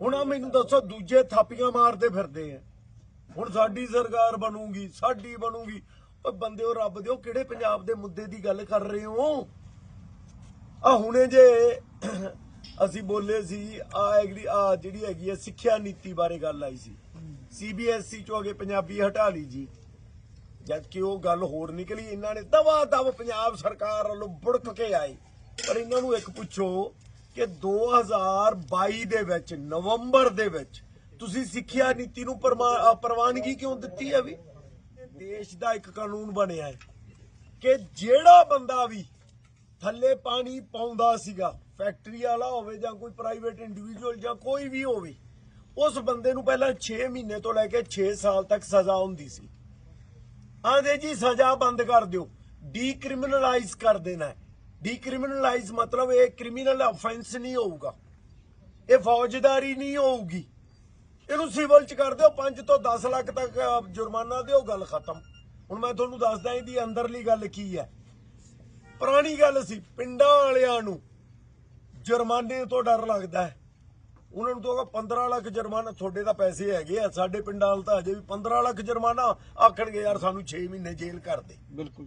ਹੁਣ ਆ ਮੈਨੂੰ ਦੱਸੋ, ਦੂਜੇ ਥਾਪੀਆਂ ਮਾਰਦੇ ਫਿਰਦੇ ਆ। ਹੁਣ ਸਾਡੀ ਸਰਕਾਰ ਬਣੂਗੀ, ਸਾਡੀ ਬਣੂਗੀ। ਓਏ ਬੰਦੇ ਰੱਬ ਦੇ ਕਿਹੜੇ ਪੰਜਾਬ ਦੇ ਮੁੱਦੇ ਦੀ ਗੱਲ ਕਰ ਰਹੇ ਹੋ? ਆ ਹੁਣੇ ਜੇ ਅਸੀਂ ਬੋਲੇ ਸੀ ਆ ਐਗਰੀ ਆ ਜਿਹੜੀ ਹੈਗੀ ਹੈ ਸਿੱਖਿਆ ਨੀਤੀ ਬਾਰੇ ਗੱਲ ਆਈ ਸੀ। ਸੀਬੀਐਸਈ ਚੋਂ ਅਗੇ ਪੰਜਾਬੀ ਹਟਾ ਲਈ ਜੀ। ਜਦ ਕਿ ਉਹ ਗੱਲ ਹੋਰ ਨਿਕਲੀ, ਇਹਨਾਂ ਨੇ ਦਵਾ ਦਵ ਪੰਜਾਬ ਸਰਕਾਰ ਵੱਲੋਂ ਬੁੜਕ ਕੇ ਆਏ। ਪਰ ਇਹਨਾਂ ਨੂੰ ਇੱਕ ਪੁੱਛੋ ਕਿ 2022 ਦੇ ਵਿੱਚ, ਨਵੰਬਰ ਦੇ ਵਿੱਚ ਤੁਸੀਂ ਸਿੱਖਿਆ ਨੀਤੀ ਨੂੰ ਪਰਮਾ- ਪ੍ਰਵਾਨਗੀ ਕਿਉਂ ਦਿੱਤੀ ਹੈ ਵੀ? ਦੇਸ਼ ਦਾ ਇੱਕ ਕਾਨੂੰਨ ਬਣਿਆ ਹੈ ਕਿ ਜਿਹੜਾ ਬੰਦਾ ਵੀ ਥੱਲੇ ਪਾਣੀ ਪਾਉਂਦਾ ਸੀਗਾ, ਫੈਕਟਰੀ ਵਾਲਾ ਹੋਵੇ ਜਾਂ ਕੋਈ ਪ੍ਰਾਈਵੇਟ ਇੰਡੀਵਿਜੂਅਲ ਜਾਂ ਕੋਈ ਵੀ ਹੋਵੇ, ਉਸ ਬੰਦੇ ਨੂੰ ਪਹਿਲਾਂ 6 ਮਹੀਨੇ ਤੋਂ ਲੈ ਕੇ 6 ਸਾਲ ਤੱਕ ਸਜ਼ਾ ਹੁੰਦੀ ਸੀ। ਆਂਦੇ ਜੀ ਸਜ਼ਾ ਬੰਦ ਕਰ ਦਿਓ ਡੀਕ੍ਰਿਮੀਨਲਾਈਜ਼ ਕਰ ਦੇਣਾ ਡੀਕ੍ਰਿਮੀਨਲਾਈਜ਼ ਮਤਲਬ ਇਹ ਕ੍ਰਿਮੀਨਲ ਆਫੈਂਸ ਨਹੀਂ ਹੋਊਗਾ। ਇਹ ਫੌਜਦਾਰੀ ਨਹੀਂ ਹੋਊਗੀ। ਇਹਨੂੰ ਸਿਵਲ ਚ ਕਰ ਦਿਓ 5 ਤੋਂ 10 ਲੱਖ ਤੱਕ ਜੁਰਮਾਨਾ ਦਿਓ ਗੱਲ ਖਤਮ। ਹੁਣ ਮੈਂ ਤੁਹਾਨੂੰ ਦੱਸਦਾ ਇਹਦੀ ਅੰਦਰਲੀ ਗੱਲ ਕੀ ਹੈ। ਪੁਰਾਣੀ ਗੱਲ ਸੀ ਪਿੰਡਾਂ ਵਾਲਿਆਂ ਨੂੰ ਜੁਰਮਾਨੇ ਤੋਂ ਡਰ ਲੱਗਦਾ ਹੈ। ਉਹਨਾਂ ਨੂੰ ਤਾਂ 15 ਲੱਖ ਜੁਰਮਾਨਾ ਤੁਹਾਡੇ ਤਾਂ ਪੈਸੇ ਹੈਗੇ ਆ ਸਾਡੇ ਪਿੰਡਾਂ ਵਾਲ ਤਾਂ ਅਜੇ ਵੀ 15 ਲੱਖ ਜੁਰਮਾਨਾ ਆਖਣਗੇ ਯਾਰ ਸਾਨੂੰ 6 ਮਹੀਨੇ ਜੇਲ੍ਹ ਕਰ ਦੇ। ਬਿਲਕੁਲ।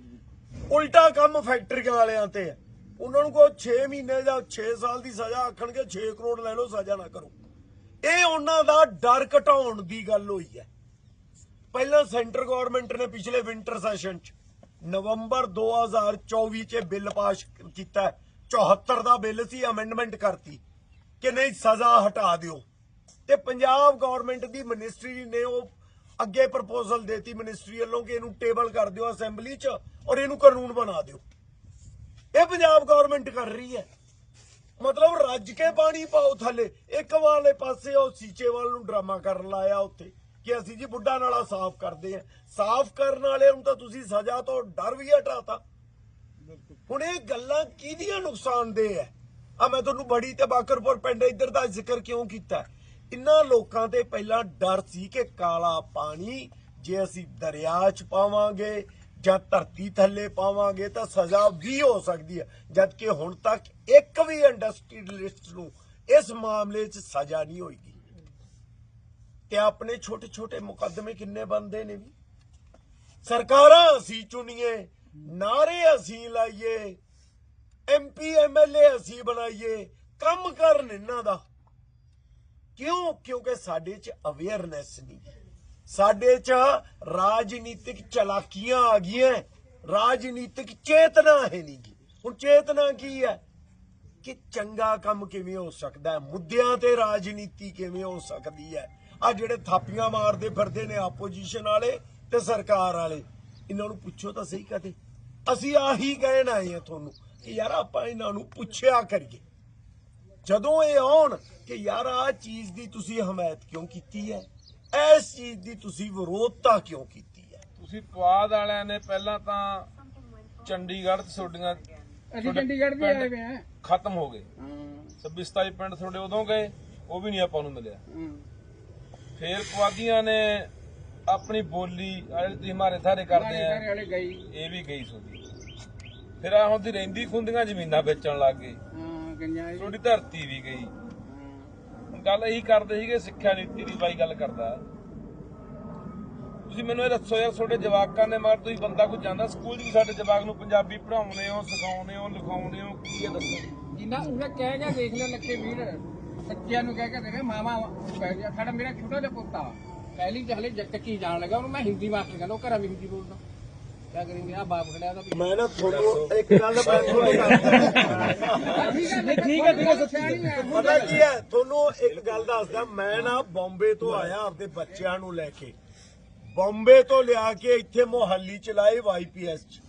ਉਲਟਾ ਕੰਮ ਫੈਕਟਰੀਆਂ ਵਾਲਿਆਂ ਤੇ ਹੈ। ਉਹਨਾਂ ਨੂੰ ਕੋ 6 ਮਹੀਨੇ ਜਾਂ 6 ਸਾਲ ਦੀ ਸਜ਼ਾ ਆਖਣਗੇ 6 ਕਰੋੜ ਲੈ ਲਓ, ਸਜ਼ਾ ਨਾ ਕਰੋ। ਇਹ ਉਹਨਾਂ ਦਾ ਡਰ ਘਟਾਉਣ ਦੀ ਗੱਲ ਹੋਈ ਹੈ। ਪਹਿਲਾਂ ਸੈਂਟਰ ਗਵਰਨਮੈਂਟ ਨੇ ਪਿਛਲੇ ਵਿੰਟਰ ਸੈਸ਼ਨ 'ਚ ਨਵੰਬਰ 2024 'ਚ ਬਿੱਲ ਪਾਸ ਕੀਤਾ ਹੈ। 74 ਦਾ ਬਿੱਲ ਸੀ ਅਮੈਂਡਮੈਂਟ ਕਰਤੀ ਕਿ ਨਹੀਂ, ਸਜ਼ਾ ਹਟਾ ਦਿਓ। ਤੇ ਪੰਜਾਬ ਗਵਰਨਮੈਂਟ ਦੀ ਮਿਨਿਸਟਰੀ ਨੇ ਉਹ ਅੱਗੇ ਪ੍ਰਪੋਜ਼ਲ ਦੇਤੀ ਮਿਨਿਸਟਰੀ ਵੱਲੋਂ ਕਿ ਇਹਨੂੰ ਟੇਬਲ ਕਰ ਦਿਓ ਅਸੈਂਬਲੀ 'ਚ ਔਰ ਇਹਨੂੰ ਕਾਨੂੰਨ ਬਣਾ ਦਿਓ। ਇਹ ਪੰਜਾਬ ਗਵਰਨਮੈਂਟ ਕਰ ਰਹੀ ਹੈ। ਮਤਲਬ ਰੱਜ ਕੇ ਪਾਣੀ ਪਾਓ ਥੱਲੇ। ਇੱਕ ਵਾਲੇ ਪਾਸੇ ਉਹ ਸੀਚੇਵਾਲ ਨੂੰ ਡਰਾਮਾ ਕਰਨ ਲਾਇਆ ਉੱਥੇ ਕਿ ਅਸੀਂ ਜੀ ਬੁੱਢਾ ਨਾਲਾ ਸਾਫ਼ ਕਰਦੇ ਆ ਸਾਫ਼ ਕਰਨ ਵਾਲੇ ਨੂੰ ਤਾਂ ਤੁਸੀਂ ਸਜ਼ਾ ਤੋਂ ਡਰ ਵੀ ਹਟਾਤਾ। ਹੁਣ ਇਹ ਗੱਲਾਂ ਕਿਹਦੀਆਂ ਨੁਕਸਾਨਦੇਹ ਹੈ? ਆ ਮੈਂ ਤੁਹਾਨੂੰ ਬੜੀ ਤੇ ਬਾਕਰਪੁਰ ਪਿੰਡ ਇੱਧਰ ਦਾ ਜ਼ਿਕਰ ਕਿਉਂ ਕੀਤਾ? ਇੰਨਾ ਲੋਕਾਂ ਤੇ ਪਹਿਲਾਂ ਡਰ ਸੀ ਕਿ ਕਾਲਾ ਪਾਣੀ ਜੇ ਅਸੀਂ ਦਰਿਆ 'ਚ ਪਾਵਾਂਗੇ ਜਾਂ ਧਰਤੀ ਥੱਲੇ ਪਾਵਾਂਗੇ ਤਾਂ ਸਜ਼ਾ ਵੀ ਹੋ ਸਕਦੀ ਹੈ। ਜਦ ਕਿ ਹੁਣ ਤੱਕ ਇੱਕ ਵੀ ਇੰਡਸਟਰੀਅਲਿਸਟ ਨੂੰ ਇਸ ਮਾਮਲੇ 'ਚ ਸਜ਼ਾ ਨਹੀਂ ਹੋਈਗੀ ਤੇ ਆਪਣੇ ਛੋਟੇ ਛੋਟੇ ਮੁਕੱਦਮੇ ਕਿੰਨੇ ਬੰਦੇ ਨੇ ਵੀ? ਸਰਕਾਰਾਂ ਅਸੀਂ ਚੁਣੀਏ, ਨਾਰੇ ਅਸੀਂ ਲਾਈਏ ਐਮਪੀ ਐਮਐਲਏ ਅਸੀਂ ਬਣਾਈਏ, ਕੰਮ ਕਰਨ ਇਹਨਾਂ ਦਾ। ਕਿਉਂ? ਕਿਉਂਕਿ ਸਾਡੇ 'ਚ ਅਵੇਅਰਨੈਸ ਨਹੀਂ। ਹੈ ਸਾਡੇ 'ਚ ਰਾਜਨੀਤਿਕ ਚਲਾਕੀਆਂ ਆ ਗਈਆਂ। ਰਾਜਨੀਤਿਕ ਚੇਤਨਾ ਹੈ ਨਹੀਂ ਗੀ। ਹੁਣ ਚੇਤਨਾ ਕੀ ਹੈ? ਕਿ ਚੰਗਾ ਕੰਮ ਕਿਵੇਂ ਹੋ ਸਕਦਾ ਹੈ? ਮੁੱਦਿਆਂ ਤੇ ਰਾਜਨੀਤੀ ਕਿਵੇਂ ਹੋ ਸਕਦੀ ਹੈ? ਆ ਜਿਹੜੇ ਥਾਪੀਆਂ ਮਾਰਦੇ ਫਿਰਦੇ ਨੇ ਆਪੋਜੀਸ਼ਨ ਵਾਲੇ ਤੇ ਸਰਕਾਰ ਵਾਲੇ, ਇਹਨਾਂ ਨੂੰ ਪੁੱਛੋ ਤਾਂ ਸਹੀ ਕਦੇ ਅਸੀਂ ਆਹੀ ਕਹਿਣ ਆਏ ਆ ਤੁਹਾਨੂੰ ਕਿ ਯਾਰ ਆਪਾਂ ਇਹਨਾਂ ਨੂੰ ਪੁੱਛਿਆ ਕਰੀਏ। ਜਦੋਂ ਇਹ ਆਉਣ ਕਿ ਯਾਰ ਆ ਚੀਜ਼ ਦੀ ਤੁਸੀਂ ਹਮਾਇਤ ਕਿਉਂ ਕੀਤੀ ਹੈ? ਇਸ ਚੀਜ਼ ਦੀ ਤੁਸੀਂ ਵਿਰੋਧਤਾ ਕਿਉਂ ਕੀਤੀ ਹੈ? ਤੁਸੀਂ ਪਵਾਦ ਵਾਲਿਆਂ ਨੇ ਪਹਿਲਾਂ ਤਾਂ ਚੰਡੀਗੜ੍ਹ ਤੇ ਤੁਹਾਡੀਆਂ ਅਸੀਂ ਚੰਡੀਗੜ੍ਹ ਵੀ ਆਏ ਵੇ ਆ। ਖਤਮ ਹੋ ਗਏ। ਹਾਂ। 26 27 ਪਿੰਡ ਤੁਹਾਡੇ ਉਦੋਂ ਗਏ ਉਹ ਵੀ ਨਹੀਂ ਆਪਾਂ ਨੂੰ ਮਿਲਿਆ। ਹਾਂ। ਫੇਰ ਪਵਾਦੀਆਂ ਨੇ ਆਪਣੀ ਬੋਲੀ ਵਾਲੇ ਤੁਸੀਂ ਮਾਰੇ ਥਾਰੇ ਕਰਦੇ ਸਾਰੇ ਆ ਇਹ ਵੀ ਗਈ ਤੁਹਾਡੀ। ਫਿਰ ਆ ਹੁੰਦੀ ਰਹਿੰਦੀ ਖੁੰਦੀਆਂ ਜ਼ਮੀਨਾਂ ਵੇਚਣ ਲੱਗ ਗਏ। ਹਾਂ ਗੰਜਾਈ ਤੁਹਾਡੀ ਧਰਤੀ ਵੀ ਗਈ। ਹੁਣ ਗੱਲ ਇਹੀ ਕਰਦੇ ਸੀਗੇ, ਸਿੱਖਿਆ ਨੀਤੀ ਦੀ ਬਾਈ ਗੱਲ ਕਰਦਾ। ਤੁਸੀਂ ਮੈਨੂੰ ਇਹ ਦੱਸੋ ਯਾਰ, ਤੁਹਾਡੇ ਜਵਾਕਾਂ ਦੇ ਮਗਰ ਤੁਸੀਂ ਬੰਦਾ ਕੋਈ ਜਾਂਦਾ ਸਕੂਲ 'ਚ ਸਾਡੇ ਜਵਾਕ ਨੂੰ ਪੰਜਾਬੀ ਪੜ੍ਹਾਉਂਦੇ ਹੋ, ਸਿਖਾਉਂਦੇ ਹੋ, ਲਿਖਾਉਂਦੇ ਹੋ, ਕੀ ਇਹ ਦੱਸੋ? ਜਿੰਨਾ ਉਹਨੇ ਕਹਿ ਕੇ ਦੇਖ ਲਿਆ ਲੱਖੇ ਵੀਰ। ਬੱਚਿਆਂ ਨੂੰ ਕਹਿ ਕੇ ਦੇ ਮਾਮਾ ਪੈ ਗਿਆ। ਸਾਡਾ ਮੇਰਾ ਛੋਟਾ ਜਿਹਾ ਪੋਤਾ, ਪਹਿਲੀ ਚ ਹਲੇ ਜੱਟ ਕੀ ਜਾਣ ਲੱਗਾ, ਉਹਨੂੰ ਮੈਂ ਹਿੰਦੀ ਮਾਸਟਰ ਕਹਿੰਦਾ, ਉਹ ਘਰਾਂ ਵੀ ਹਿੰਦੀ ਬੋਲਦਾ। ਕਿਆ ਕਰੀਂਗੇ? ਆ ਬਾਪ ਖੜਿਆ ਦਾ ਮੈਂ ਨਾ ਤੁਹਾਨੂੰ ਇੱਕ ਗੱਲ ਮੈਂ ਤੁਹਾਨੂੰ ਦੱਸਦਾ। ਠੀਕ ਹੈ ਠੀਕ ਹੈ ਠੀਕ ਹੈ ਪਤਾ ਕੀ ਹੈ? ਤੁਹਾਨੂੰ ਇੱਕ ਗੱਲ ਦੱਸਦਾ। ਮੈਂ ਨਾ ਬੰਬੇ ਤੋਂ ਆਇਆ ਆਪਦੇ ਬੱਚਿਆਂ ਨੂੰ ਲੈ ਕੇ। ਬੰਬੇ ਤੋਂ ਲਿਆ ਕੇ ਇੱਥੇ ਮੋਹਾਲੀ ਚ ਲਾਏ ਵਾਈਪੀਐਸ ਚ।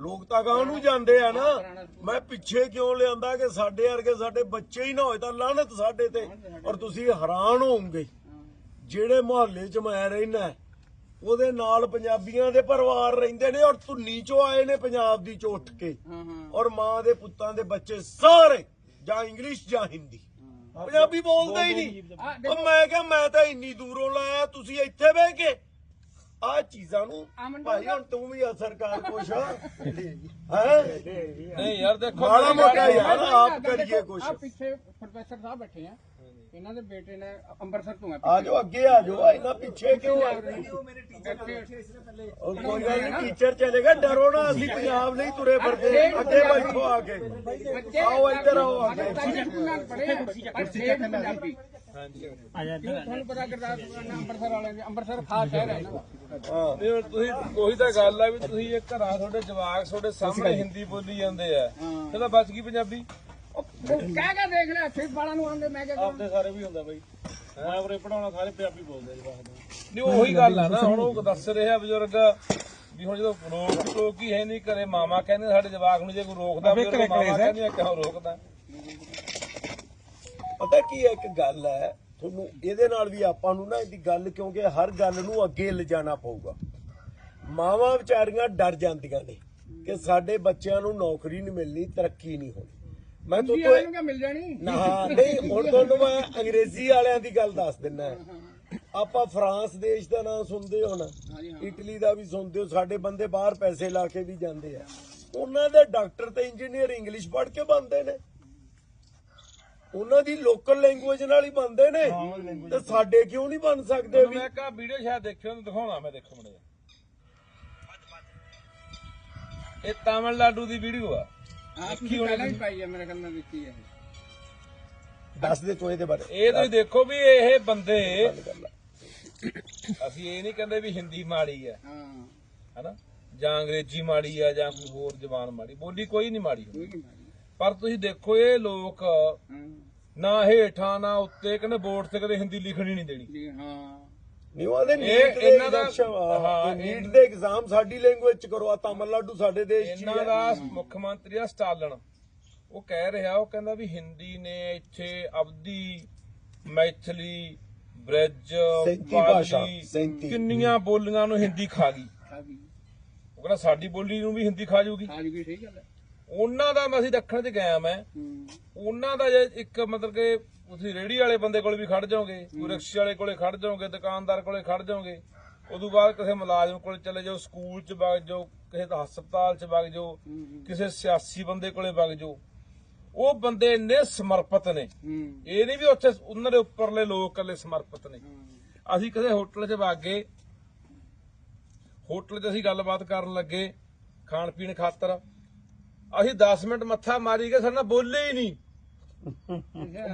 ਲੋਕ ਤਾਂ ਗਾਂ ਨੂੰ ਜਾਂਦੇ ਆ ਨਾ। ਮੈਂ ਪਿੱਛੇ ਕਿਉਂ ਲਿਆਂਦਾ ਕਿ ਸਾਡੇ ਵਰਗੇ ਸਾਡੇ ਬੱਚੇ ਹੀ ਨਾ ਹੋਏ ਤਾਂ ਲਾਹਨਤ ਸਾਡੇ ਤੇ। ਔਰ ਤੁਸੀਂ ਹੈਰਾਨ ਹੋਵੋਗੇ। ਜਿਹੜੇ ਮੁਹੱਲੇ 'ਚ ਮੈਂ ਰਹਿਣਾ ਉਹਦੇ ਨਾਲ ਪੰਜਾਬੀਆਂ ਦੇ ਪਰਿਵਾਰ ਰਹਿੰਦੇ ਨੇ ਔਰ ਧੁੰਨੀ ਚੋਂ ਆਏ ਨੇ ਪੰਜਾਬ ਦੀ ਚੋਂ ਉੱਠ ਕੇ। ਔਰ ਮਾਂ ਦੇ ਪੁੱਤਾਂ ਦੇ ਬੱਚੇ ਸਾਰੇ ਜਾਂ ਇੰਗਲਿਸ਼ ਜਾਂ ਹਿੰਦੀ। ਪੰਜਾਬੀ ਬੋਲਦੇ ਹੀ ਨਹੀਂ। ਆ ਉਹ ਮੈਂ ਕਿਹਾ ਮੈਂ ਤਾਂ ਇੰਨੀ ਦੂਰੋਂ ਲਾਇਆ ਤੁਸੀਂ ਇੱਥੇ ਬਹਿ ਕੇ ਆ ਚੀਜ਼ਾਂ ਨੂੰ ਭਾਈ ਹੁਣ ਤੂੰ ਵੀ ਅਸਰ ਕਰ ਕੁਛ। ਹੈ? ਨਹੀਂ ਯਾਰ ਦੇਖੋ ਮਾੜਾ ਮੋਟਾ ਯਾਰ ਆਪ ਕਰੀਏ ਕੁਛ। ਆ ਪਿੱਛੇ ਪ੍ਰੋਫੈਸਰ ਸਾਹਿਬ ਬੈਠੇ ਆ। ਇਹਨਾਂ ਦੇ ਬੇਟੇ ਨੇ ਅੰਮ੍ਰਿਤਸਰ ਤੋਂ ਆ ਜਾਓ ਅੱਗੇ ਆ ਜਾਓ। ਇਹਨਾਂ ਪਿੱਛੇ ਕਿਉਂ ਆ ਰਹੇ ਇੱਥੇ ਉਹ ਕੋਈ ਗੱਲ ਨਹੀਂ ਟੀਚਰ ਚਲੇਗਾ ਡਰੋ ਨਾ ਅਸੀਂ ਪੰਜਾਬ ਲਈ ਤੁਰੇ ਫਿਰਦੇ ਅੱਗੇ ਬੈਠੋ ਆ ਕੇ। ਬੱਚੇ ਆਓ ਇੱਧਰ ਆਓ ਆ ਕੇ। ਸਾਡੇ ਸਕੂਲਾਂ 'ਚ ਪੜ੍ਹੇ ਆ, ਪਰ ਠੇਠ ਪੰਜਾਬੀ। ਕਿਉਂ ਤੁਹਾਨੂੰ ਪਤਾ ਗੁਰਦਾਸਪੁਰ ਨਾਲ ਅੰਮ੍ਰਿਤਸਰ ਵਾਲਿਆਂ ਦੇ ਅੰਮ੍ਰਿਤਸਰ ਖਾਸ ਸ਼ਹਿਰ ਹੈ ਇਹਨਾਂ ਦਾ ਹਾਂ। ਨਹੀਂ ਹੁਣ ਤੁਸੀਂ ਉਹੀ ਤਾਂ ਗੱਲ ਆ ਵੀ ਤੁਸੀਂ ਇਹ ਘਰਾਂ ਤੁਹਾਡੇ ਜਵਾਕ ਤੁਹਾਡੇ ਸਾਹਮਣੇ ਹਿੰਦੀ ਬੋਲੀ ਜਾਂਦੇ ਆ। ਤੇ ਤਾਂ ਬਚ ਗਈ ਪੰਜਾਬੀ? ਕਹਿ ਕੇ ਦੇਖ ਲੈ ਸਿਰ ਵਾਲਾਂ ਨੂੰ ਆਂਦੇ ਮੈਂ ਕਿਹਾ ਆਪਦੇ ਸਾਰੇ ਵੀ ਹੁੰਦਾ ਬਾਈ। ਮੈਂ ਉਰੇ ਪੜਾਉਣਾ ਸਾਰੇ ਪੰਜਾਬੀ ਬੋਲਦੇ ਜੀ ਬਾਹਰ ਨਹੀਂ ਉਹੀ ਗੱਲ ਆ ਨਾ ਹੁਣ ਉਹ ਦੱਸ ਰਿਹਾ ਬਜ਼ੁਰਗ ਵੀ ਹੁਣ ਜਦੋਂ ਰੋਕ ਟੋਕ ਹੀ ਹੈ ਨਹੀਂ ਘਰੇ ਮਾਮਾ ਕਹਿੰਦੇ ਸਾਡੇ ਜਵਾਕ ਨੂੰ ਜੇ ਕੋਈ ਰੋਕਦਾ ਫਿਰ ਮਾਮਾ ਕਹਿੰਦੀ ਕਿਉਂ ਰੋਕਦਾ? ਪਤਾ ਕੀ ਹੈ ਇੱਕ ਗੱਲ ਹੈ ਤੁਹਾਨੂੰ ਇਹਦੇ ਨਾਲ ਵੀ ਆਪਾਂ ਨੂੰ ਨਾ ਇਹਦੀ ਗੱਲ ਕਿਉਂਕਿ ਹਰ ਗੱਲ ਨੂੰ ਅੱਗੇ ਲਿਜਾਣਾ ਪਊਗਾ। ਮਾਵਾਂ ਵਿਚਾਰੀਆਂ ਡਰ ਜਾਂਦੀਆਂ ਨੇ ਕਿ ਸਾਡੇ ਬੱਚਿਆਂ ਨੂੰ ਨੌਕਰੀ ਨਹੀਂ ਮਿਲਣੀ ਤਰੱਕੀ ਨਹੀਂ ਹੋਣੀ। ਮੈਂ ਤੁਸੀਂ ਤੁਹਾਨੂੰ ਇਹਨੂੰ ਕਿਆ ਮਿਲ ਜਾਣੀ? ਨਾ ਨਹੀਂ ਹੁਣ ਤੁਹਾਨੂੰ ਮੈਂ ਅੰਗਰੇਜ਼ੀ ਵਾਲਿਆਂ ਦੀ ਗੱਲ ਦੱਸ ਦਿੰਦਾ। ਆਪਾਂ ਫਰਾਂਸ ਦੇਸ਼ ਦਾ ਨਾਮ ਸੁਣਦੇ ਹੋ ਨਾ ਹਾਂਜੀ, ਹਾਂ। ਇਟਲੀ ਦਾ ਵੀ ਸੁਣਦੇ ਹੋ ਸਾਡੇ ਬੰਦੇ ਬਾਹਰ ਪੈਸੇ ਲਾ ਕੇ ਵੀ ਜਾਂਦੇ ਆ। ਉਹਨਾਂ ਦੇ ਡਾਕਟਰ ਤੇ ਇੰਜੀਨੀਅਰ ਇੰਗਲਿਸ਼ ਪੜ੍ਹ ਕੇ ਬਣਦੇ ਨੇ। ਉਹਨਾਂ ਦੀ ਲੋਕਲ ਲੈਂਗੁਏਜ ਨਾਲ ਹੀ ਬਣਦੇ ਨੇ। ਤੇ ਸਾਡੇ ਕਿਉਂ ਨਹੀਂ ਬਣ ਸਕਦੇ ਵੀ? ਮੈਂ ਕਹਾ ਵੀਡੀਓ ਸ਼ਾਇਦ ਦੇਖਿਓ ਤੇ ਦਿਖਾਉਣਾ ਮੈਂ ਦੇਖੋ ਮੜੇ ਇਹ ਤਾਮਿਲਨਾਡੂ ਦੀ ਵੀਡੀਓ ਆ। ਹਾਂ ਤੁਸੀਂ ਪਹਿਲਾਂ ਹੀ ਪਾਈ ਹੈ ਮੇਰੇ ਖਿਆਲ ਨਾਲ ਦਿੱਤੀ ਹੈ ਦੱਸ ਦੇ ਤੂੰ ਇਹਦੇ ਬਾਰੇ। ਇਹ ਤੁਸੀਂ ਦੇਖੋ ਵੀ ਇਹ ਬੰਦੇ ਗੱਲ ਕਰ ਲੈ। ਅਸੀਂ ਇਹ ਨਹੀਂ ਕਹਿੰਦੇ ਵੀ ਹਿੰਦੀ ਮਾੜੀ ਹੈ ਹਾਂ। ਹਨਾ? ਜਾਂ ਅੰਗਰੇਜ਼ੀ ਮਾੜੀ ਆ ਜਾਂ ਕੋਈ ਹੋਰ ਜ਼ਬਾਨ ਮਾੜੀ। ਬੋਲੀ ਕੋਈ ਨਹੀਂ ਮਾੜੀ ਕੋਈ ਨਹੀਂ ਮਾਰੀ ਪਰ ਤੁਸੀਂ ਦੇਖੋ ਇਹ ਲੋਕ ਹਾਂ। ਨਾ ਹੇਠਾਂ ਨਾ ਉੱਤੇ ਕਹਿੰਦੇ ਬੋਰਡ ਤੇ ਕਦੇ ਹਿੰਦੀ ਲਿਖਣੀ ਨਹੀਂ ਦੇਣੀ। ਜੀ ਹਾਂ। ਨਹੀਂ ਉਹਦੇ ਇਹ ਨੀਟ ਦੇ ਇਹਨਾਂ ਦਾ- ਹਾਂ, ਨੀਟ ਦੇ ਐਗਜ਼ਾਮ ਸਾਡੀ ਲੈਂਗੁਏਜ ਚ ਕਰੋ ਆ ਤਾਮਿਲਨਾਡੂ ਸਾਡੇ ਦੇਸ਼ ਚ ਇਹਨਾਂ। ਦਾ ਮੁੱਖ ਮੰਤਰੀ ਆ ਸਟਾਲਨ। ਉਹ ਕਹਿ ਰਿਹਾ ਉਹ ਕਹਿੰਦਾ ਵੀ ਹਿੰਦੀ ਨੇ ਇੱਥੇ ਅਵਧੀ ਮੈਥਲੀ ਬ੍ਰਿਜ ਪਾਲੀ। ਕਿੰਨੀਆਂ ਬੋਲੀਆਂ ਨੂੰ ਹਿੰਦੀ ਖਾ ਗਈ। ਉਹ ਕਹਿੰਦਾ ਸਾਡੀ ਬੋਲੀ ਨੂੰ ਵੀ ਹਿੰਦੀ ਖਾ ਜਾਊਗੀ ਆ ਗਈ ਸਹੀ ਗੱਲ ਹੈ। ਉਹਨਾਂ ਦਾ ਮੈਂ ਅਸੀਂ ਦੱਖਣ ਚ ਗਿਆ ਮੈਂ। ਉਹਨਾਂ ਦਾ ਜੇ ਇੱਕ ਮਤਲਬ ਕਿ ਤੁਸੀਂ ਰੇੜੀ ਵਾਲੇ ਬੰਦੇ ਕੋਲ ਵੀ ਖੜ ਜਾਓਗੇ ਰਿਕਸ਼ੇ ਵਾਲੇ ਕੋਲੇ ਖੜ ਜਾਓਗੇ ਦੁਕਾਨਦਾਰ ਕੋਲੇ ਖੜ ਜਾਓਗੇ ਉਦੋਂ ਬਾਅਦ ਕਿਸੇ ਮੁਲਾਜ਼ਮ ਕੋਲੇ ਚਲੇ ਜਾਓ ਸਕੂਲ ਚ ਵਗ ਜਾਓ ਕਿਸੇ ਦਾ ਹਸਪਤਾਲ ਚ ਵਗ ਜਾਓ ਕਿਸੇ ਸਿਆਸੀ ਬੰਦੇ ਕੋਲੇ ਵਗ ਜਾਓ ਉਹ ਬੰਦੇ ਇੰਨੇ ਸਮਰਪਿਤ ਨੇ। ਇਹ ਨਹੀਂ ਵੀ ਉੱਥੇ ਉਹਨਾਂ ਦੇ ਉੱਪਰਲੇ ਲੋਕ ਇਕੱਲੇ ਸਮਰਪਿਤ ਨੇ। ਅਸੀਂ ਕਿਸੇ ਹੋਟਲ 'ਚ ਵਗ ਗਏ ਹੋਟਲ 'ਚ ਅਸੀਂ ਗੱਲਬਾਤ ਕਰਨ ਲੱਗੇ ਖਾਣ ਪੀਣ ਖਾਤਰ। ਅਸੀਂ 10 ਮਿੰਟ ਮੱਥਾ ਮਾਰੀ ਗਏ ਸਾਡੇ ਨਾਲ ਬੋਲੇ ਹੀ ਨਹੀਂ।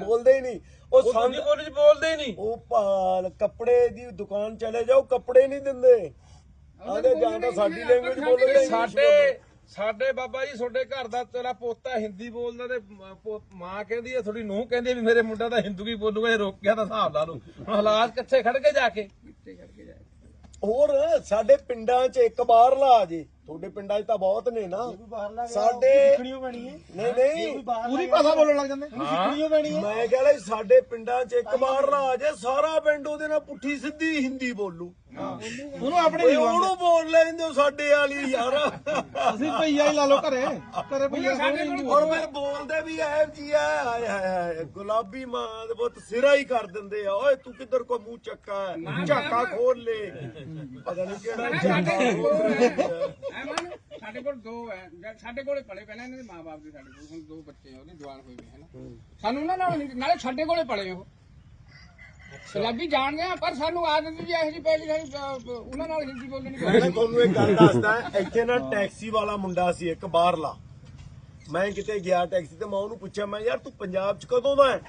ਬੋਲਦੇ ਹੀ ਨਹੀਂ। ਉਹ ਦੂਜੀ ਬੋਲੀ 'ਚ ਬੋਲਦੇ ਹੀ ਨਹੀਂ। ਉਹ ਭਾਲ ਕੱਪੜੇ ਦੀ ਦੁਕਾਨ ਚਲੇ ਜਾਓ ਕੱਪੜੇ ਨਹੀਂ ਦਿੰਦੇ। ਆਦੇ ਜਾਂ ਤਾਂ ਸਾਡੀ ਲੈਂਗੁਏਜ ਬੋਲਦੇ ਸਾਡੇ। ਸਾਡੇ ਬਾਬਾ ਜੀ ਤੁਹਾਡੇ ਘਰ ਦਾ ਤੇਰਾ ਪੋਤਾ ਹਿੰਦੀ ਬੋਲਦਾ ਤੇ ਮ- ਕਹਿੰਦੀ ਹੈ ਥੋੜੀ ਨੂੰਹ ਕਹਿੰਦੀ ਵੀ ਮੇਰੇ ਮੁੰਡਾ ਤਾਂ ਹਿੰਦੂ ਹੀ ਬੋਲੂਗਾ ਇਹ ਰੋਕਿਆ ਤਾਂ ਹਿਸਾਬ ਲਾ ਲਓ। ਹੁਣ ਹਾਲਾਤ ਕਿੱਥੇ ਖੜ ਕੇ? ਜਾ ਕੇ? ਹੋਰ ਸਾਡੇ ਪਿੰਡਾਂ 'ਚ ਇੱਕ ਬਾਹਰ ਲਾ ਜੇ। ਤੁਹਾਡੇ ਪਿੰਡਾਂ 'ਚ ਤਾਂ ਬਹੁਤ ਨੇ ਨਾ। ਸਾਡੇ ਸਿੱਖਣੀਓ ਪੈਣੀ ਹੈ ਨਹੀਂ ਨਹੀਂ। ਪੂਰੀ ਭਾਸ਼ਾ ਬੋਲਣ ਲੱਗ ਜਾਂਦੇ। ਸਿੱਖਣੀਓ ਪੈਣੀ ਹੈ ਮੈਂ ਕਹਿੰਦਾ ਸਾਡੇ ਪਿੰਡਾਂ 'ਚ ਇੱਕ ਬਾਹਰ ਲਾ ਜੇ ਸਾਰਾ ਪਿੰਡ ਉਹਦੇ ਨਾਲ ਪੁੱਠੀ ਸਿੱਧੀ ਹਿੰਦੀ ਬੋਲੂ। ਉਹਨੂੰ ਆਪਣੇ ਉਹਨੂੰ ਬੋਲ ਲੈਂਦੇ ਸਾਡੇ ਵਾਲੀ ਯਾਰ। ਅਸੀਂ ਭਈਆ ਹੀ ਲਾ ਲਓ ਘਰੇ। ਘਰੇ ਭਈਆ ਔਰ ਫਿਰ ਬੋਲਦੇ। ਵੀ ਐ ਜੀ ਆ ਹਾਏ ਹਾਏ ਹਾਏ ਗੁਲਾਬੀ ਮਾਂ ਦੇ ਬਹੁਤ ਸਿਰਾ ਹੀ ਕਰ ਦਿੰਦੇ ਆ। ਓਏ ਤੂੰ ਕਿੱਧਰ ਕੋ ਮੂੰਹ ਚੱਕਾ ਹੈ? ਝਾਕਾ ਖੋਲ ਲੈ। ਪਤਾ ਨਹੀਂ ਕਿਹੜਾ ਝਾਕਾ ਖੋਲ। ਐ ਮਨ ਸਾਡੇ ਕੋਲ ਦੋ ਹੈ ਜਦ ਸਾਡੇ ਕੋਲੇ ਪਲੇ ਪਹਿਲਾਂ ਇਹਨਾਂ ਦੇ ਮਾਪੇ ਦੇ ਸਾਡੇ ਕੋਲ ਹੁਣ ਦੋ ਬੱਚੇ ਆ ਉਹਦੇ ਜਵਾਨ ਹੋਏ ਹੋਏ ਹਨ। ਸਾਨੂੰ ਉਹਨਾਂ ਨਾਲ ਨਹੀਂ- ਨਾਲੇ ਸਾਡੇ ਕੋਲੇ ਪਲੇ ਉਹ। ਪੰਜਾਬੀ ਜਾਣਦੇ ਆ ਪਰ ਸਾਨੂੰ ਆਦਤ ਜੀ ਇਹੋ ਜਿਹੀ ਪੈ ਗਈ ਸਾਡੀ, ਅਹ, ਉਹਨਾਂ ਨਾਲ ਹਿੰਦੀ ਬੋਲਣੀ ਮੈਂ ਪੈਂਦੀ ਤੁਹਾਨੂੰ ਇੱਕ ਗੱਲ ਦੱਸਦਾ ਇੱਥੇ ਨਾ ਟੈਕਸੀ ਵਾਲਾ ਮੁੰਡਾ ਸੀ ਇੱਕ ਬਾਹਰਲਾ। ਮੈਂ ਕਿਤੇ ਗਿਆ ਟੈਕਸੀ ਤੇ ਮੈਂ ਉਹਨੂੰ ਪੁੱਛਿਆ ਮੈਂ ਯਾਰ ਤੂੰ ਪੰਜਾਬ ਚ ਕਦੋਂ ਦਾ ਹੈ?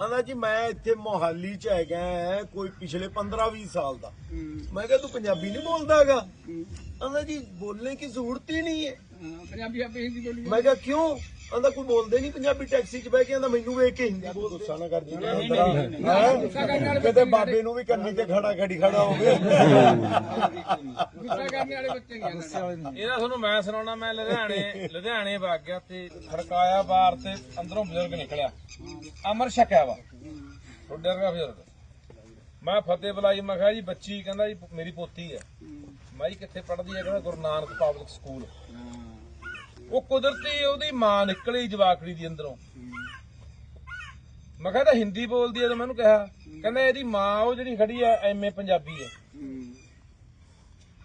ਆਂਦਾ ਜੀ ਮੈਂ ਇੱਥੇ ਮੋਹਾਲੀ ਚ ਹੈਗਾ ਹੈ, ਕੋਈ ਪਿਛਲੇ 15 20 ਸਾਲ ਦਾ। ਮੈਂ ਕਿਹਾ ਤੂੰ ਪੰਜਾਬੀ ਨਹੀਂ ਬੋਲਦਾਗਾ ਆਂਦਾ ਜੀ ਬੋਲਣੇ ਦੀ ਜ਼ਰੂਰਤ ਹੀ ਨਹੀਂ ਹੈ ਹਾਂ, ਪੰਜਾਬੀ ਆਪੇ ਹਿੰਦੀ ਬੋਲੀ ਮੈਂ ਕਿਹਾ ਕਿਉਂ? ਆਂਦਾ ਕੋਈ ਬੋਲਦੇ ਨਹੀਂ ਪੰਜਾਬੀ ਟੈਕਸੀ 'ਚ ਬਹਿ ਕੇ ਆਂਦਾ ਮੈਨੂੰ ਵੇਖ ਕੇ ਹਿੰਦੀ ਬੋਲਦੇ। ਗੁੱਸਾ ਨਾ ਕਰ ਜੀ ਕਿਤੇ ਬਾਬੇ ਨੂੰ ਵੀ ਕੰਨੀ ਤੇ ਖੜਾ ਖੜੀ ਖੜਾ ਹੋਵੇ। ਗੁੱਸਾ ਕਰਨ ਵਾਲੇ ਬੱਚੇ ਨਹੀਂ। ਇਹਦਾ ਤੁਹਾਨੂੰ ਮੈਂ ਸੁਣਾਉਣਾ ਮੈਂ ਲੁਧਿਆਣੇ ਲੁਧਿਆਣੇ ਵਗ ਗਿਆ ਤੇ ਖੜਕਾਇਆ ਬਾਰ ਤੇ ਅੰਦਰੋਂ ਬਜ਼ੁਰਗ ਨਿਕਲਿਆ। ਅਮਰ ਛਕਿਆ ਵਾ। ਤੁਹਾਡੇ ਵਰਗਾ ਬਜ਼ੁਰਗ। ਮੈਂ ਫਤਿਹ ਬੁਲਾਈ ਮੈਂ ਕਿਹਾ ਜੀ ਬੱਚੀ ਕਹਿੰਦਾ ਜੀ ਮੇਰੀ ਪੋਤੀ ਹੈ। ਮੈਂ ਜੀ ਕਿੱਥੇ ਪੜ੍ਹਦੀ ਹੈ? ਕਹਿੰਦਾ ਗੁਰੂ ਨਾਨਕ ਪਬਲਿਕ ਸਕੂਲ ਉਹ ਕੁਦਰਤੀ ਉਹਦੀ ਮਾਂ ਨਿਕਲੀ ਜਵਾਕੜੀ ਦੀ ਅੰਦਰੋਂ। ਮੈਂ ਕਿਹਾ ਹਿੰਦੀ ਬੋਲਦੀ ਹੈ ਤਾਂ ਮੈਨੂੰ ਕਿਹਾ। ਕਹਿੰਦਾ ਇਹਦੀ ਮਾਂ ਉਹ ਜਿਹੜੀ ਖੜੀ ਹੈ ਐਮਏ ਪੰਜਾਬੀ ਹੈ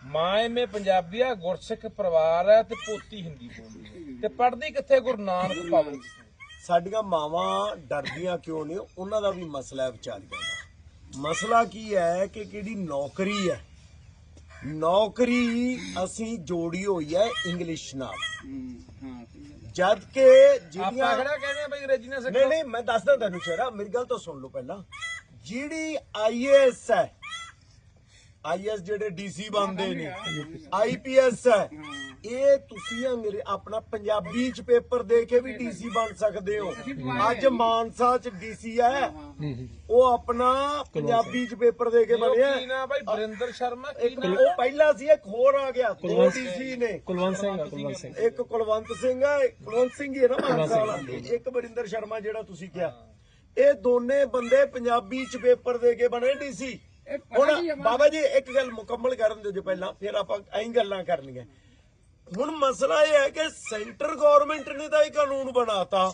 ਮਾਂ ਐਮਏ ਪੰਜਾਬੀ ਆ, ਗੁਰਸਿੱਖ ਪਰਿਵਾਰ ਹੈ ਤੇ ਪੋਤੀ ਹਿੰਦੀ ਬੋਲਦੀ ਹੈ ਤੇ ਪੜਦੀ ਕਿੱਥੇ ਗੁਰੂ ਨਾਨਕ ਪਬਲਿਕ ਸਾਡੀਆਂ ਮਾਵਾਂ ਡਰਦੀਆਂ ਕਿਉਂ ਨੇ? ਉਹਨਾਂ ਦਾ ਵੀ ਮਸਲਾ ਹੈ ਵਿਚਾਰੀਆਂ ਦਾ। ਮਸਲਾ ਕੀ ਹੈ ਕਿ ਕਿਹੜੀ ਨੌਕਰੀ ਹੈ? ਨੌਕਰੀ ਅਸੀਂ ਜੋੜੀ ਹੋਈ ਹੈ ਇੰਗਲਿਸ਼ ਨਾਲ। ਜਦ ਕਿ ਜਿਹੜੀਆਂ ਕਿਹੜਾ ਕਹਿੰਦੇ ਆ ਬਈ ਅੰਗਰੇਜ਼ੀ ਨਾਲ ਨਹੀਂ ਸਿੱਖੋ ਨਹੀਂ ਮੈਂ ਦੱਸਦਾ ਤੈਨੂੰ ਸ਼ੇਰਾ ਮੇਰੀ ਗੱਲ ਤਾਂ ਸੁਣ ਲਓ ਪਹਿਲਾਂ ਜਿਹੜੀ ਆਈਏਐਸ ਹੈ ਆਈਐਸ ਜਿਹੜੇ ਡੀਸੀ ਬਣਦੇ ਨੇ ਆਈਪੀਐਸ ਹੈ। ਇਹ ਤੁਸੀਂ ਆ ਮੇਰੇ ਆਪਣਾ ਪੰਜਾਬੀ ਚ ਪੇਪਰ ਦੇ ਕੇ ਵੀ ਡੀਸੀ ਬਣ ਸਕਦੇ ਹੋ। ਅੱਜ ਮਾਨਸਾ ਚ ਡੀਸੀ ਹੈ। ਉਹ ਆਪਣਾ ਪੰਜਾਬੀ ਚ ਪੇਪਰ ਦੇ ਕੇ ਬਣਿਆ। ਕੀ ਨਾ ਬਈ? ਬਰਿੰਦਰ ਸ਼ਰਮਾ ਕੀ ਇੱਕ ਉਹ ਪਹਿਲਾਂ ਸੀ ਇੱਕ ਹੋਰ ਆ ਗਿਆ। ਦੋ ਡੀਸੀ ਨੇ। ਕੁਲਵੰਤ ਸਿੰਘ ਕੁਲਵੰਤ ਸਿੰਘ। ਇੱਕ ਕੁਲਵੰਤ ਸਿੰਘ ਹੈ ਕੁਲਵੰਤ ਸਿੰਘ ਹੀ ਹੈ ਨਾ ਮਾਨਸਾ ਵਾਲਾ। ਇੱਕ ਬਰਿੰਦਰ ਸ਼ਰਮਾ ਜਿਹੜਾ ਤੁਸੀਂ ਕਿਹਾ। ਇਹ ਦੋਨੇ ਬੰਦੇ ਪੰਜਾਬੀ ਚ ਪੇਪਰ ਦੇ ਕੇ ਬਣੇ ਡੀਸੀ। ਹੁਣ ਬਾਬਾ ਜੀ ਇੱਕ ਗੱਲ ਮੁਕੰਮਲ ਕਰਨ ਦਿਓ ਜੀ ਪਹਿਲਾਂ ਫਿਰ ਆਪਾਂ ਐਂ ਗੱਲਾਂ ਕਰਨੀਆਂ। ਹੁਣ ਮਸਲਾ ਇਹ ਹੈ ਕਿ ਸੈਂਟਰ ਗਵਰਨਮੈਂਟ ਨੇ ਤਾਂ ਇਹ ਕਾਨੂੰਨ ਬਣਾਤਾ।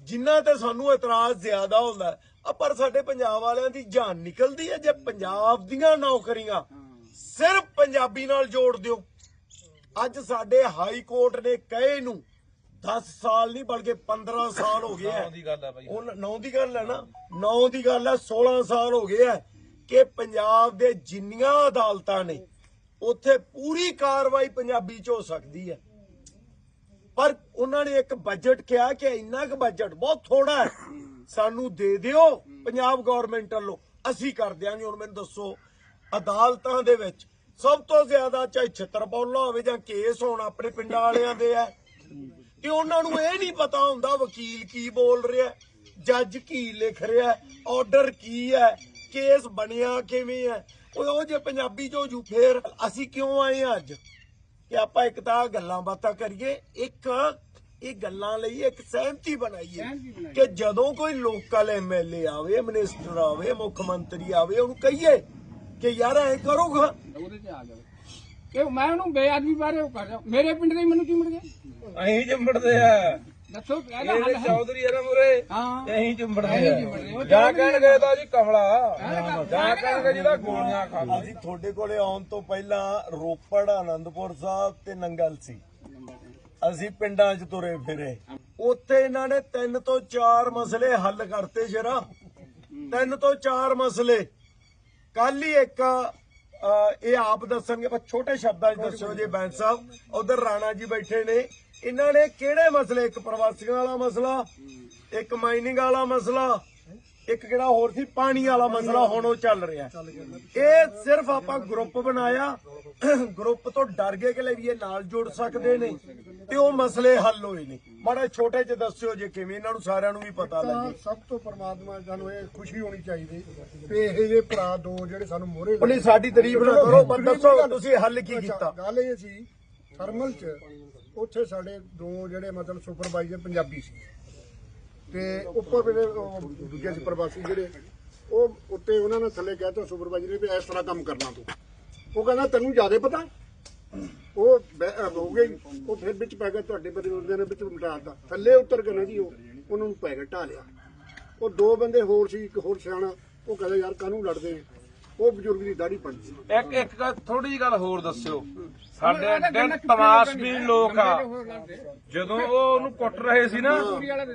ਜਿਨ੍ਹਾਂ ਤੇ ਸਾਨੂੰ ਇਤਰਾਜ਼ ਜ਼ਿਆਦਾ ਹੁੰਦਾ। ਆ ਪਰ ਸਾਡੇ ਪੰਜਾਬ ਵਾਲਿਆਂ ਦੀ ਜਾਨ ਨਿਕਲਦੀ ਹੈ ਜੇ ਪੰਜਾਬ ਦੀਆਂ ਨੌਕਰੀਆਂ ਸਿਰਫ ਪੰਜਾਬੀ ਨਾਲ ਜੋੜ ਦਿਓ। ਅੱਜ ਸਾਡੇ ਹਾਈ ਕੋਰਟ ਨੇ ਕਹੇ ਨੂੰ 10 ਸਾਲ ਨਹੀਂ ਬਲਕਿ 15 ਸਾਲ ਹੋ ਗਏ ਹੈ। ਦੀ ਗੱਲ ਆ ਬਈ। ਉਹ 9 ਦੀ ਗੱਲ ਹੈ ਨਾ 9 ਦੀ ਗੱਲ ਹੈ 16 ਸਾਲ ਹੋ ਗਏ ਹੈ ਕਿ ਪੰਜਾਬ ਦੇ ਜਿੰਨੀਆਂ ਅਦਾਲਤਾਂ ਨੇ ਉੱਥੇ ਪੂਰੀ ਕਾਰਵਾਈ ਪੰਜਾਬੀ ਚ ਹੋ ਸਕਦੀ ਹੈ। ਪਰ ਉਹਨਾਂ ਨੇ ਇੱਕ ਬਜਟ ਕਿਹਾ ਕਿ ਇੰਨਾ ਕੁ ਬਜਟ ਬਹੁਤ ਥੋੜਾ ਹੈ ਸਾਨੂੰ ਦੇ ਦਿਓ ਪੰਜਾਬ ਗਵਰਨਮੈਂਟ ਵੱਲੋਂ ਅਸੀਂ ਕਰ ਦਿਆਂਗੇ। ਹੁਣ ਮੈਨੂੰ ਦੱਸੋ ਅਦਾਲਤਾਂ ਦੇ ਵਿੱਚ ਸਭ ਤੋਂ ਜ਼ਿਆਦਾ ਚਾਹੇ ਛਤਰਪੌਲਾ ਹੋਵੇ ਜਾਂ ਕੇਸ ਹੋਣ ਆਪਣੇ ਪਿੰਡਾਂ ਵਾਲਿਆਂ ਦੇ ਹੈ ਤੇ ਉਹਨਾਂ ਨੂੰ ਇਹ ਨਹੀਂ ਪਤਾ ਹੁੰਦਾ ਵਕੀਲ ਕੀ ਬੋਲ ਰਿਹਾ ਜੱਜ ਕੀ ਲਿਖ ਰਿਹਾ ਆਰਡਰ ਕੀ ਹੈ ਕੇਸ ਬਣਿਆ ਕਿਵੇਂ ਹੈ। ਉਹ ਜੇ ਪੰਜਾਬੀ ਚ ਜੂ ਫੇਰ ਅਸੀਂ ਕਿਉਂ ਆਏ ਹਾਂ ਅੱਜ? ਕਿ ਆਪਾਂ ਇੱਕ ਤਾਂ ਗੱਲਾਂ ਬਾਤਾਂ ਕਰੀਏ ਇੱਕ ਇਹ ਗੱਲਾਂ ਲਈ ਇੱਕ ਸਹਿਮਤੀ ਬਣਾਈਏ। ਕਿ ਜਦੋਂ ਕੋਈ ਲੋਕਲ ਐਮਐਲਏ ਆਵੇ ਮਿਨਿਸਟਰ ਆਵੇ ਮੁੱਖ ਮੰਤਰੀ ਆਵੇ ਉਹਨੂੰ ਕਹੀਏ ਕਿ ਯਾਰ ਐ ਕਰੋਗਾ ਉਹਦੇ ਤੇ ਆ ਗਿਆ ਕਿ ਮੈਂ ਉਹਨੂੰ ਬੇਅਦਬੀ ਬਾਰੇ ਉਹ ਕਰ ਰਿਹਾ। ਮੇਰੇ ਪਿੰਡ ਦੇ ਹੀ ਮੈਨੂੰ ਚਿਮੜ ਗਿਆ ਅਹੀਂ ਚੁੰਬੜਦੇ ਆ। ਦੱਸੋ ਇਹਦਾ ਇਹ ਹੱਲ ਹੈ ਚੌਧਰੀ ਆ ਨਾ ਮੁਰੇ। ਹਾਂ। ਅਹੀਂ ਚੁੰਬੜਦੇ ਆ। ਚਿੰਬੜਦੇ ਆ। ਉਹ ਜਾਂ ਚੌਧਰੀ ਕਹਿਣਗੇ ਤਾਂ ਜੀ ਕਮਲਾ। ਜਾਂ ਕਹਿਣਗੇ ਜਿਹਦਾ ਗੋਲੀਆਂ ਖਾਂਦਾ ਅਸੀਂ ਤੁਹਾਡੇ ਕੋਲੇ ਆਉਣ ਤੋਂ ਪਹਿਲਾਂ ਰੋਪੜ ਆਨੰਦਪੁਰ ਸਾਹਿਬ ਤੇ ਨੰਗਲ ਸੀ। ਅਸੀਂ ਪਿੰਡਾਂ 'ਚ ਤੁਰੇ ਫਿਰੇ। ਉੱਥੇ ਇਹਨਾਂ ਨੇ ਤਿੰਨ ਤੋਂ ਚਾਰ ਮਸਲੇ ਹੱਲ ਕਰਤੇ ਜਰਾ। ਤਿੰਨ ਤੋਂ ਚਾਰ ਮਸਲੇ। ਕੱਲ ਹੀ ਇੱਕ ਇਹ ਆਪ ਦੱਸਣਗੇ ਪਰ ਛੋਟੇ ਸ਼ਬਦਾਂ 'ਚ ਦੱਸਿਓ ਜੀ, ਬੈਂਸ ਸਾਹਿਬ। ਉਧਰ ਰਾਣਾ ਜੀ ਬੈਠੇ ਨੇ। ਇਹਨਾਂ ਨੇ ਕਿਹੜੇ ਮਸਲੇ? ਇੱਕ ਪ੍ਰਵਾਸੀਆਂ ਵਾਲਾ ਮਸਲਾ, ਇੱਕ ਮਾਈਨਿੰਗ ਵਾਲਾ ਮਸਲਾ ਇੱਕ ਕਿਹੜਾ ਹੋਰ ਸੀ ਪਾਣੀ ਵਾਲਾ ਮਸਲਾ ਹੁਣ ਉਹ ਚੱਲ ਰਿਹਾ। ਇਹ ਸਿਰਫ ਆਪਾਂ ਗਰੁੱਪ ਬਣਾਇਆ ਗਰੁੱਪ ਤੋਂ ਡਰ ਗਏ ਕਿ ਲੈ ਵੀ ਇਹ ਨਾਲ ਜੁੜ ਸਕਦੇ ਨੇ ਤੇ ਉਹ ਮਸਲੇ ਹੱਲ ਹੋਏ ਨੇ। ਮਾੜਾ ਛੋਟੇ ਜਿਹੇ ਦੱਸਿਓ ਜੇ ਕਿਵੇਂ ਇਹਨਾਂ ਨੂੰ ਸਾਰਿਆਂ ਨੂੰ ਵੀ ਪਤਾ ਤਾਂ ਲੱਗੇ। ਸਭ ਤੋਂ ਪਰਮਾਤਮਾ ਸਾਨੂੰ ਇਹ ਖੁਸ਼ੀ ਹੋਣੀ ਚਾਹੀਦੀ ਕਿ ਇਹ ਜਿਹੇ ਭਰਾ ਦੋ ਜਿਹੜੇ ਸਾਨੂੰ ਮੋਰੇ ਪਲੀਜ਼ ਸਾਡੀ ਤਾਰੀਫ ਨਾ ਕਰੋ ਪਰ ਦੱਸੋ ਤੁਸੀਂ ਹੱਲ ਕੀ ਕੀਤਾ। ਗੱਲ ਇਹ ਸੀ ਥਰਮਲ ਚ ਉੱਥੇ ਸਾਡੇ ਦੋ ਜਿਹੜੇ ਮਤਲਬ ਸੁਪਰਵਾਈਜ਼ਰ ਪੰਜਾਬੀ ਸੀ। ਤੇ ਉੱਪਰ ਜਿਹੜੇ ਦੂਜੇ ਸੀ ਪ੍ਰਵਾਸੀ ਜਿਹੜੇ, ਉਹ ਉੱਤੇ ਉਹਨਾਂ ਨੇ ਥੱਲੇ ਕਹਿਤਾ ਸੁਪਰਵਾਈਜ਼ਰ ਨੇ ਵੀ ਇਸ ਤਰ੍ਹਾਂ ਕੰਮ ਕਰਨਾ ਤੂੰ। ਉਹ ਕਹਿੰਦਾ, ਤੈਨੂੰ ਜ਼ਿਆਦਾ ਪਤਾ? ਉਹ ਹੋ ਗਈ। ਉਹ ਫਿਰ ਵਿੱਚ ਪੈ ਗਿਆ ਤੁਹਾਡੇ ਬੰਦੇ ਨੇ ਵਿੱਚ ਮਿਟਾਤਾ ਥੱਲੇ ਉਤਰ ਕੇ ਨਾ ਜੀ ਉਹ, ਉਹਨਾਂ ਨੂੰ ਪੈ ਗਿਆ ਢਾ ਲਿਆ। ਉਹ ਦੋ ਬੰਦੇ ਹੋਰ ਸੀ, ਇੱਕ ਹੋਰ ਸਿਆਣਾ, ਉਹ ਕਹਿੰਦਾ, ਯਾਰ, ਕਾਹਨੂੰ ਲੜਦੇ ਉਹ ਬਜ਼ੁਰਗ ਦੀ ਦਾੜੀ ਪੜਦੀ ਇੱਕ ਇੱਕ ਥੋੜੀ ਜਿਹੀ ਗੱਲ ਹੋਰ ਦੱਸਿਓ। ਸਾਡੇ ਐਡੇ ਤਮਾਸ਼ਬੀਨ ਲੋਕ ਆ। ਜਦੋਂ ਉਹ ਉਹਨੂੰ ਕੁੱਟ ਰਹੇ ਸੀ ਨਾ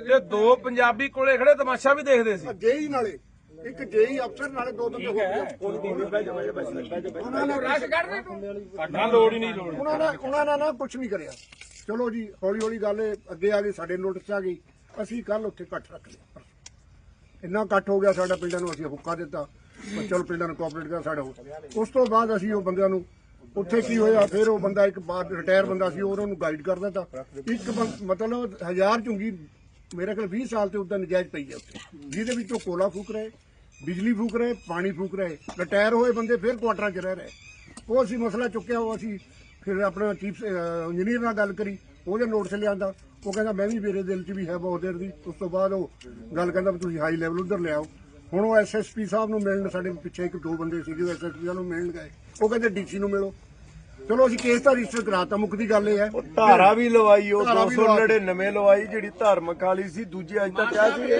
ਤੇ ਦੋ ਪੰਜਾਬੀ ਕੋਲੇ ਖੜੇ ਤਮਾਸ਼ਾ ਵੀ ਦੇਖਦੇ ਸੀ। ਜੇਈ ਨਾਲੇ ਇੱਕ ਜੇਈ ਅਫਸਰ ਨਾਲੇ ਦੋ ਬੰਦੇ ਹੋਰ ਉਹਨਾਂ ਨੇ ਰਸ਼ ਕੱਢ ਦੇ ਤੂੰ। ਨਾ ਲੋੜ ਹੀ ਨਹੀਂ ਲੋੜ। ਉਹਨਾਂ ਨੇ ਉਹਨਾਂ ਨੇ ਨਾ ਕੁਝ ਨਹੀਂ ਕਰਿਆ। ਚਲੋ ਜੀ ਹੌਲੀ ਹੌਲੀ ਗੱਲ ਅੱਗੇ ਆ ਗਈ ਸਾਡੇ ਨੋਟਿਸ ਆ ਗਈ। ਅਸੀਂ ਕੱਲ ਉੱਥੇ ਇਕੱਠ ਰੱਖ ਲਿਆ। ਇੰਨਾ ਇਕੱਠ ਹੋ ਗਿਆ ਸਾਡਾ ਪਿੰਡਾਂ ਨੂੰ ਅਸੀਂ ਹੁੱਕਾ ਦਿੱਤਾ। ਪਰ ਚਲੋ ਪਿੰਡਾਂ ਨੂੰ ਕੋਆਪਰੇਟ ਕਰ ਸਾਡਾ ਹੋ ਉਸ ਤੋਂ ਬਾਅਦ ਅਸੀਂ ਉਹ ਬੰਦਿਆਂ ਨੂੰ ਉੱਥੇ ਕੀ ਹੋਇਆ? ਫਿਰ ਉਹ ਬੰਦਾ ਇੱਕ ਬਾਹਰ ਰਿਟਾਇਰ ਬੰਦਾ ਸੀ ਉਹਨਾਂ ਨੂੰ ਗਾਈਡ ਕਰ ਦਿੱਤਾ ਇੱਕ ਬੰ- ਮਤਲਬ ਹਜ਼ਾਰ ਚੁੰਗੀ ਮੇਰੇ ਕੋਲ 20 ਸਾਲ ਤੇ ਉਦਾਂ ਨਜਾਇਜ਼ ਪਈ ਹੈ ਉੱਥੇ। ਜਿਹਦੇ ਵਿੱਚੋਂ ਕੋਲਾ ਫੂਕ ਰਹੇ, ਬਿਜਲੀ ਫੂਕ ਰਹੇ, ਪਾਣੀ ਫੂਕ ਰਹੇ। ਰਿਟਾਇਰ ਹੋਏ ਬੰਦੇ ਫਿਰ ਕੁਆਟਰਾਂ 'ਚ ਰਹਿ ਰਹੇ। ਉਹ ਅਸੀਂ ਮਸਲਾ ਚੁੱਕਿਆ, ਉਹ ਅਸੀਂ ਫਿਰ ਆਪਣਾ ਚੀਫ ਇੰਜੀਨੀਅਰ ਨਾਲ ਗੱਲ ਕਰੀ। ਉਹਦੇ ਨੋਟਿਸ ਲਿਆਂਦਾ, ਉਹ ਕਹਿੰਦਾ, ਮੈਂ ਵੀ ਮੇਰੇ ਦਿਲ 'ਚ ਵੀ ਹੈ ਬਹੁਤ ਦੇਰ ਦੀ। ਉਸ ਤੋਂ ਬਾਅਦ ਉਹ ਗੱਲ ਕਹਿੰਦਾ ਵੀ ਤੁਸੀਂ ਹਾਈ ਲੈਵਲ ਉਧਰ ਲਿਆਓ। ਹੁਣ ਉਹ ਐਸਐਸਪੀ ਸਾਹਿਬ ਨੂੰ ਮਿਲਣ, ਸਾਡੇ ਪਿੱਛੇ ਇੱਕ ਦੋ ਬੰਦੇ ਸੀਗੇ ਐਸਐਸਪੀ ਸਾਹਿਬ ਨੂੰ ਮਿਲਣ ਗਏ। ਉਹ ਕਹਿੰਦੇ ਡੀਸੀ ਨੂੰ ਮਿਲੋ। ਚਲੋ ਅਸੀਂ ਕੇਸ ਤਾਂ ਰਜਿਸਟਰ ਕਰਾਤਾ ਮੁੱਖ ਦੀ ਗੱਲ ਇਹ ਹੈ। ਧਾਰਾ ਵੀ ਲਵਾਈ ਉਹ ਧਾਰਾ ਵੀ ਲਵਾ 299 ਲਵਾਈ ਜਿਹੜੀ ਧਾਰਮਿਕ ਵਾਲੀ ਸੀ ਦੂਜੀ ਅੱਜ ਤੱਕ ਕਿਹਾ ਸੀ